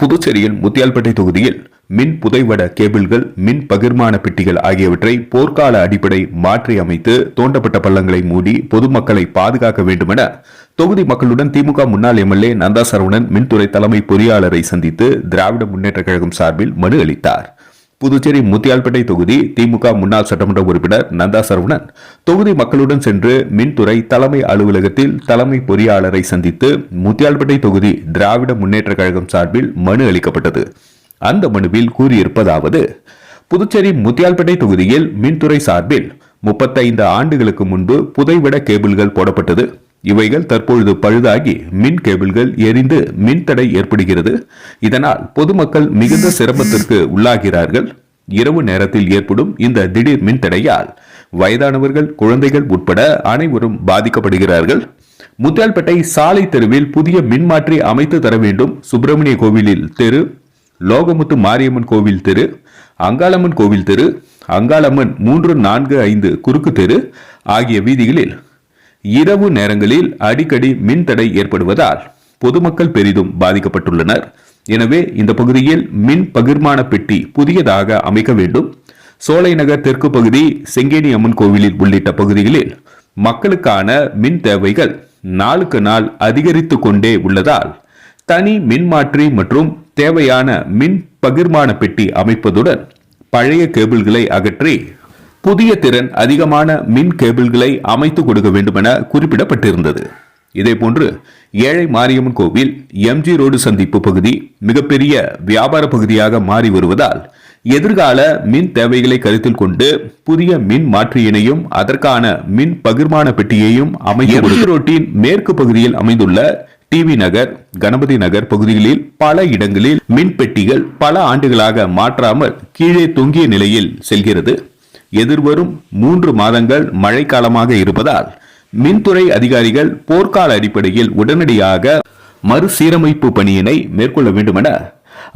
புதுச்சேரியில் முத்தியால்பேட்டை தொகுதியில் மின் புதைவட கேபிள்கள் மின் பகிர்மான பெட்டிகள் ஆகியவற்றை போர்க்கால அடிப்படை மாற்றி அமைத்து தோண்டப்பட்ட பள்ளங்களை மூடி பொதுமக்களை பாதுகாக்க வேண்டுமென தொகுதி மக்களுடன் திமுக முன்னாள் எம்எல்ஏ நந்தா சரவணன் மின்துறை தலைமை பொறியாளரை சந்தித்து திராவிட முன்னேற்ற கழகம் சார்பில் மனு அளித்தார். புதுச்சேரி முத்தியால்பேட்டை தொகுதி திமுக முன்னாள் சட்டமன்ற உறுப்பினர் நந்தா சரவணன் தொகுதி மக்களுடன் சென்று மின்துறை தலைமை அலுவலகத்தில் தலைமை பொறியாளரை சந்தித்து முத்தியால்பேட்டை தொகுதி திராவிட முன்னேற்றக் கழகம் சார்பில் மனு அளிக்கப்பட்டது. அந்த மனுவில் கூறியிருப்பதாவது புதுச்சேரி முத்தியால்பேட்டை தொகுதியில் மின்துறை சார்பில் முப்பத்தைந்து ஆண்டுகளுக்கு முன்பு புதைவிட கேபிள்கள் போடப்பட்டது. இவைகள் தற்பொழுது பழுதாகி மின் கேபிள்கள் எரிந்து மின்தடை ஏற்படுகிறது. இதனால் பொதுமக்கள் மிகுந்த சிரமத்திற்கு உள்ளாகிறார்கள். இரவு நேரத்தில் ஏற்படும் இந்த திடீர் மின்தடையால் வயதானவர்கள் குழந்தைகள் உட்பட அனைவரும் பாதிக்கப்படுகிறார்கள். முத்தியால்பேட்டை சாலை தெருவில் புதிய மின்மாற்றி அமைத்து தர வேண்டும் சுப்பிரமணிய கோவிலில் தெரு லோகமுத்து மாரியம்மன் கோவில் தெரு அங்காளம்மன் கோவில் தெரு அங்காளம்மன் மூன்று நான்கு ஐந்து குறுக்கு தெரு ஆகிய வீதிகளில் இரவு நேரங்களில் அடிக்கடி மின்தடை ஏற்படுவதால் பொதுமக்கள் பெரிதும் பாதிக்கப்பட்டுள்ளனர். எனவே இந்த பகுதியில் மின் பகிர்மான பெட்டி புதியதாக அமைக்க வேண்டும். சோலை நகர் தெற்கு பகுதி செங்கேணி அம்மன் கோவிலில் உள்ளிட்ட பகுதிகளில் மக்களுக்கான மின் தேவைகள் நாளுக்கு நாள் அதிகரித்து கொண்டே உள்ளதால் தனி மின்மாற்றி மற்றும் தேவையான மின் பகிர்மான பெட்டி அமைப்பதுடன் பழைய கேபிள்களை அகற்றி புதிய திறன் அதிகமான மின் கேபிள்களை அமைத்து கொடுக்க வேண்டுமென குறிப்பிடப்பட்டிருந்தது. இதேபோன்று ஏழை மாரியம்மன் கோவில் எம்ஜி ரோடு சந்திப்பு பகுதி மிகப்பெரிய வியாபார பகுதியாக மாறி வருவதால் எதிர்கால மின் தேவைகளை கருத்தில் கொண்டு புதிய மின் மாற்றியினையும் அதற்கான மின் பகிர்மான பெட்டியையும் அமைய ரோட்டின் மேற்கு பகுதியில் அமைந்துள்ள டிவி நகர் கணபதி நகர் பகுதிகளில் பல இடங்களில் மின் பெட்டிகள் பல ஆண்டுகளாக மாற்றாமல் கீழே தொங்கிய நிலையில் செல்கிறது. எதிர்வரும் மூன்று மாதங்கள் மழைக்காலமாக இருப்பதால் மின்துறை அதிகாரிகள் போர்க்கால அடிப்படையில் உடனடியாக மறுசீரமைப்பு பணியினை மேற்கொள்ள வேண்டுமென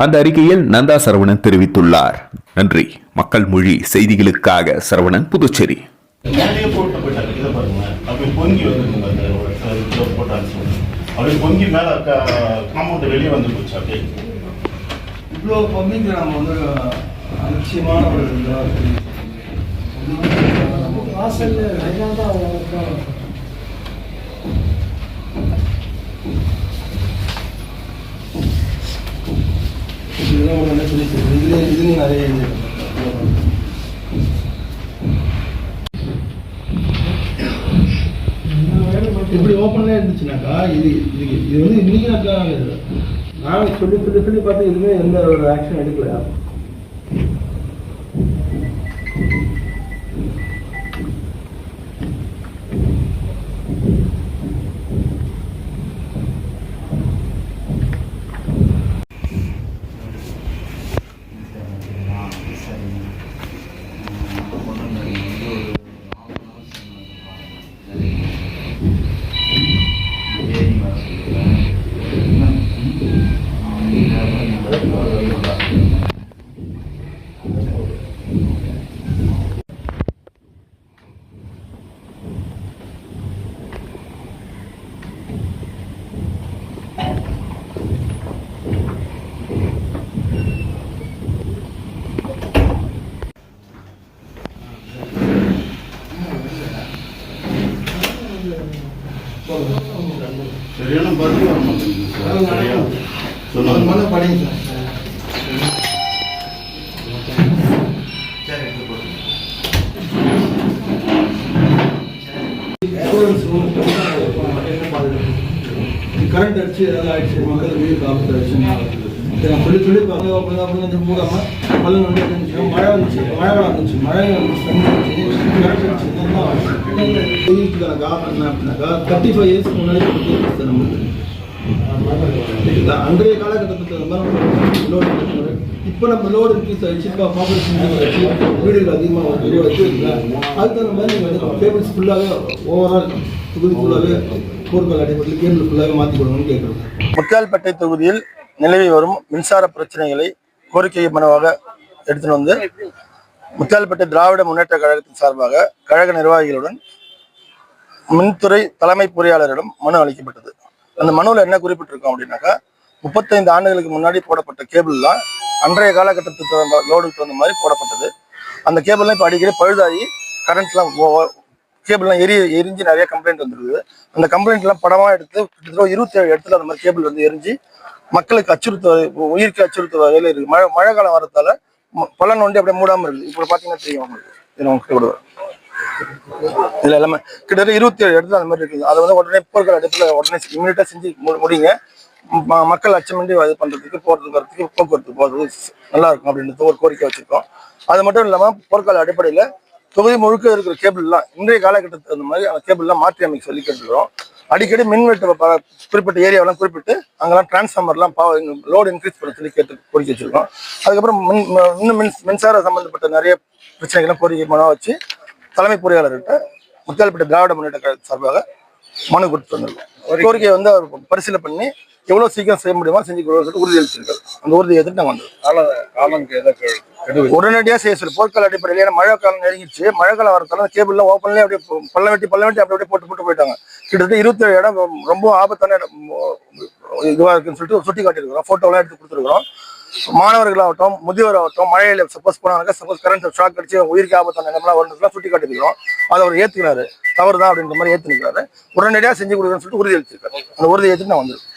அந்த அறிக்கையில் நந்தா சரவணன் தெரிவித்துள்ளார். நன்றி. மக்கள் மொழி செய்திகளுக்காக சரவணன் புதுச்சேரி. மேலேயே போட்டு போயிட்டாங்க இதை பாருங்க அப்படி பொங்கி வந்துருக்கு பாருங்க. ஒரு சில கிலோ போட்டாச்சு அப்படியே பொங்கி மேலே காம்பவுண்ட் வெளியே வந்து போச்சு அப்படியே. இவ்வளோ பப்ளிக் நம்ம வந்து அலட்சியமான ஒரு இதாக வாசல் இதெல்லாம் ஒன்று என்ன சொல்லி இதுல இதுலேயும் நிறைய இது. இப்படி ஓப்பன்லேயே இருந்துச்சுனாக்கா இது இது இது வந்து இன்னைக்கு நாங்கள் சொல்லி சொல்லி சொல்லி பார்த்து இதுவுமே எந்த ஒரு ஆக்ஷன் எடுக்கல சரியான பதில் வர மாட்டேங்குது. படிங்க சார். கரண்ட் அடிச்சு ஏதாவது ஆயிடுச்சு மக்கள் உயிர் ஆபத்து ஆயிடுச்சு நான் சொல்லி சொல்லி பார்க்க அப்படி அப்படி மழை வந்துச்சு மழை வந்துச்சு மழை வந்துச்சு தண்ணி காரணம் என்ன அப்படின்னாக்கா தேர்ட்டி ஃபைவ் இயர்ஸ்க்கு முன்னாடி சார் நம்மளுக்கு சரிங்களா அன்றைய காலகட்டத்தில் லோடு இப்போ நம்ம லோடு இன்க்ரீஸ் ஆகிடுச்சு இப்போ பாப்புலேஷன் வீடுகள் அதிகமாக வருது அதுக்கு தகுந்த மாதிரி நீங்கள் வந்து டேபிள்ஸ் ஃபுல்லாகவே ஓவரால் தொகுதி ஃபுல்லாகவே போர்க்கால் அடிப்படையில் கேபிள் ஃபுல்லாகவே மாற்றி கொடுக்கணும்னு கேட்குறோம் முத்தியால்பேட்டை தொகுதியில் நிலவி வரும் மின்சார பிரச்சனைகளை கோரிக்கை மனுவாக எடுத்துட்டு வந்து முத்தியால்பேட்டை திராவிட முன்னேற்ற கழகத்தின் சார்பாக கழக நிர்வாகிகளுடன் மின்துறை தலைமை பொறியாளரிடம் மனு அளிக்கப்பட்டது. அந்த மனுவில் என்ன குறிப்பிட்டிருக்கோம் அப்படின்னாக்கா முப்பத்தைந்து ஆண்டுகளுக்கு முன்னாடி போடப்பட்ட கேபிள்லாம் அன்றைய காலகட்டத்துக்கு தகுந்த லோடுக்கு தகுந்த மாதிரி போடப்பட்டது. அந்த கேபிள்லாம் இப்போ அடிக்கடி பழுதாகி கரண்ட்லாம் கேபிள்லாம் எரி எரிஞ்சு நிறைய கம்ப்ளைண்ட் வந்துருக்குது. அந்த கம்ப்ளைண்ட்லாம் படமாக எடுத்து கிட்டத்தட்ட இருபத்தி ஏழு இடத்துல அந்த மாதிரி கேபிள் வந்து எரிஞ்சு மக்களுக்கு அச்சுறுத்த உயிருக்கு அச்சுறுத்த வகையில் இருக்கு. மழை மழை காலம் வரதால பலன் பல அப்படியே மூடாம இருக்குது இப்போ பார்த்தீங்கன்னா தெரியும் உங்களுக்கு. இது உங்களுக்கு விடுவேன் இதுல எல்லாமே கிட்டத்தட்ட இருபத்தி ஏழு இடத்துல அந்த மாதிரி இருக்குது. அதை வந்து உடனே போர்க்கால இடத்துல உடனே இமீடியட்டா செஞ்சு முடிங்க. ம- மக்கள் அச்சமின்றி இது பண்றதுக்கு போறதுக்கு வரதுக்கு போக்குவரத்து போறது நல்லா இருக்கும் அப்படின்றது ஒரு கோரிக்கை வச்சிருக்கோம். அது மட்டும் இல்லாம போர்க்கால அடிப்படையில தொகுதி முழுக்க இருக்கிற கேபிள்லாம் இன்றைய காலகட்டத்துக்கு அந்த மாதிரி அந்த கேபிள்லாம் மாற்றி அமைக்க சொல்லி கேட்டுக்கிறோம். அடிக்கடி மின்வெட்டு ப- குறிப்பிட்ட ஏரியாவெல்லாம் குறிப்பிட்டு அங்கெல்லாம் டிரான்ஸ்ஃபார்மர்லாம் லோடு இன்க்ரீஸ் பண்ண சொல்லி கேட்டு கோரிக்கை வச்சிருக்கோம். அதுக்கப்புறம் மின் இன்னும் மின் மின்சார சம்மந்தப்பட்ட நிறைய பிரச்சனைகள்லாம் கோரிக்கை மனம் வச்சு தலைமை பொறியாளர்கிட்ட முத்தியால்பேட்டை திராவிட முன்னேற்ற சார்பாக மனு கொடுத்து வந்திருக்கோம் கோரிக்கையை வந்து அவர் பரிசீலனை பண்ணி எவ்வளவு சீக்கிரம் செய்ய முடியுமோ செஞ்சு கொடுக்க சொல்லி உறுதி அளிச்சிருக்காரு. அந்த உறுதியை எதிர்த்து நாங்கள் வந்தோம் உடனடியாக செய்ய சொல்லி. போர்க்கால அடிப்படையில் ஏன்னா மழை காலம் நெருங்கிடுச்சு. மழை காலம் வரத்தால கேபிள்லாம் ஓப்பன்லேயே அப்படியே ப- பள்ளம் வெட்டி பள்ளம் வெட்டி அப்படி அப்படியே போட்டு போட்டு போயிட்டாங்க. கிட்டத்தட்ட இருபத்தேழு இடம் ரொம்ப- ரொம்ப ஆபத்தான இடம் இதுவாக இருக்குன்னு சொல்லிட்டு சுட்டி காட்டியிருக்கிறோம் ஃபோட்டோலாம் எடுத்து கொடுத்துருக்குறோம். மாணவர்களாகட்டும் முதியோர் ஆகட்டும் மழையில சப்போஸ் போனாங்க சப்போஸ் கரண்ட் ஷாக் அடிச்சு உயிருக்கு ஆபத்தான நிலமெல்லாம் வரணும்லாம் சுட்டி காட்டியிருக்கிறோம் அதை அவர் ஏற்றுக்கிறாரு தவறு தான் அப்படின்ற மாதிரி ஏத்துக்கிறாரு. உடனடியாக செஞ்சு கொடுக்குறேன்னு சொல்லிட்டு உறுதி அளிச்சிருக்காரு. அந்த உறுதி ஏற்றுட்டு நான் வந்துருக்கேன்.